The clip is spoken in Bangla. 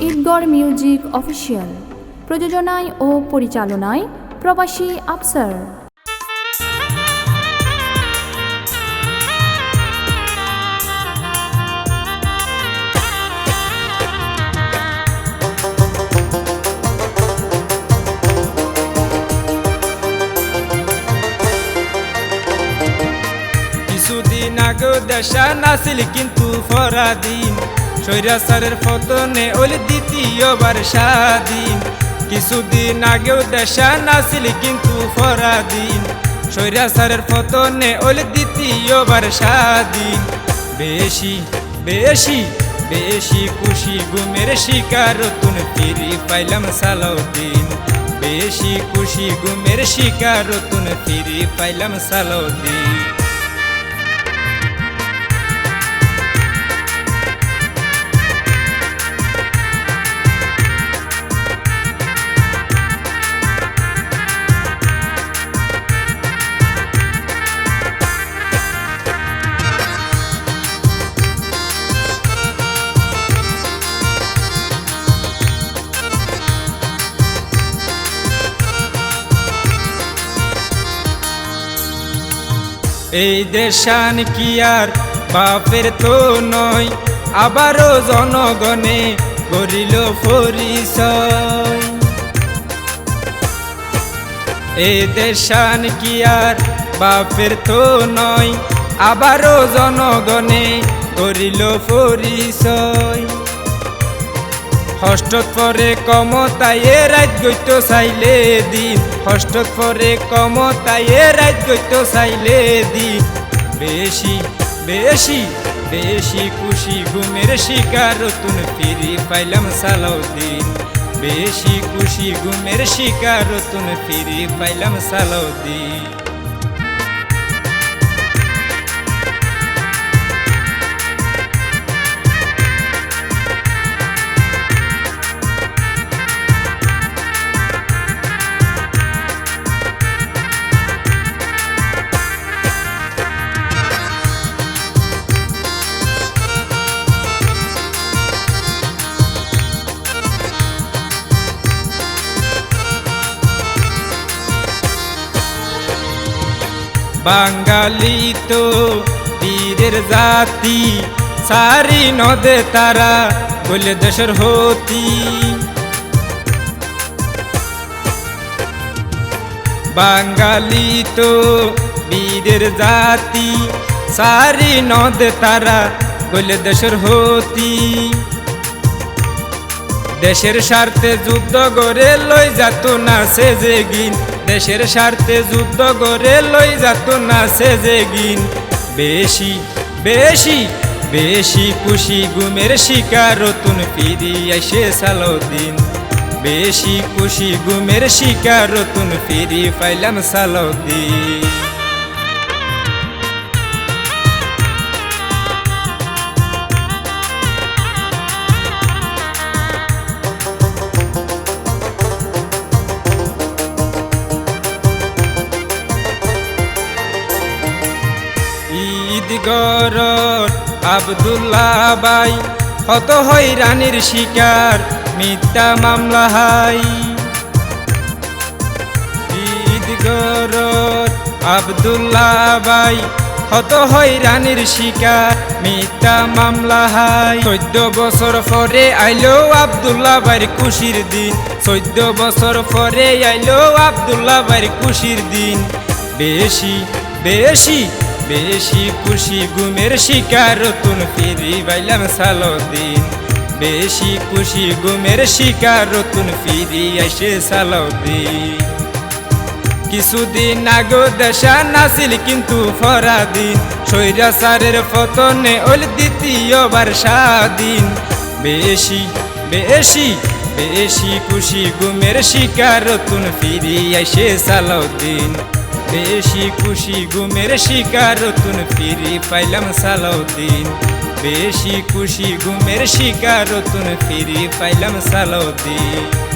ঈদগড় মিউজিক অফিসিয়াল প্রযোজনায় ও পরিচালনায় প্রবাসী আফসার। কিছুদিন আগে দেশা নাছিল কিন্তু ফরাদিন সৈরাসারের ফতনে ওল দ্বিতীয়বার স্বাধীন। কিছুদিন আগেও দেশা নাছিল কিন্তু ফরাদিন সৈরাসারের ফতনে ওল দ্বিতীয়বার স্বাধীন। বেশি বেশি বেশি খুশি গুমের শিকার তুন ফিরি পাইলাম সালাউদ্দিন। বেশি খুশি গুমের শিকার তুন ফিরি পাইলাম সালাউদ্দিন। এই দেশান কি আর? বাপের তো নয়, আবারও জনগণে করিল পরিচয়। এই দেশান কি আর? বাপের তো নয়, আবারও জনগণে করিল পরিচয়। হষ্টত পরে কমতায়ে রাত চাইলে দিন হষ্টত পরে কমতায়ে রাত চাইলে দিন বেশি বেশি বেশি খুশি ঘুমের শিকার তুন ফিরি পাইলাম সালাউদ্দিন। বেশি খুশি ঘুমের শিকার তুন ফিরি পাইলাম সালাউদ্দিন। বাঙালি তো বীরের জাতি। সারি নদে তারা বলে দেশের হতি। বাঙালি তো বীরের জাতি। সারি নদে তারা বলে দেশের হতি। দেশের স্বার্থে যুদ্ধ করে লই যাত না সে যে গিন দেশের স্বার্থে যুদ্ধ করে লই যাত না সে যে গিন বেশি বেশি বেশি খুশি গুমের শিকার তুন ফিরি এসে সালদিন বেশি খুশি গুমের শিকার তুন ফিরি পাইলাম সালদিন ঈদগর আবদুল্লাহ বাই হত হই রানীর শিকার, মিথ্যা মামলা হাই। ঈদগর আবদুল্লাহ বাই হত হই রানীর শিকার, মিথ্যা মামলা হাই। চোদ্দ বছর পরে আইলো আবদুল্লাহ বাইর খুশির দিন। চোদ্দ বছর পরে আইলো আবদুল্লাহ বাইর খুশির দিন। বেশি বেশি বেশি খুশি গুমের শিকার তুন ফিরি বাইলাম সালদিন বেশি খুশি গুমের শিকার, রতুন ফিরি এসে সালদিন কিছুদিন আগো দেশা নাছিল কিন্তু ফরাদিন। স্বৈরাচারের ফতনে ওল দ্বিতীয়বার স্বাধীন। বেশি বেশি বেশি খুশি গুমের শিকার, রতুন ফিরি এসে সালদিন বেশি খুশি গুমের শিকার রতুন ফিরি পাইলাম সালাউদ্দিন। বেশি খুশি গুমের শিকার রতুন ফিরি পাইলাম সালাউদ্দিন।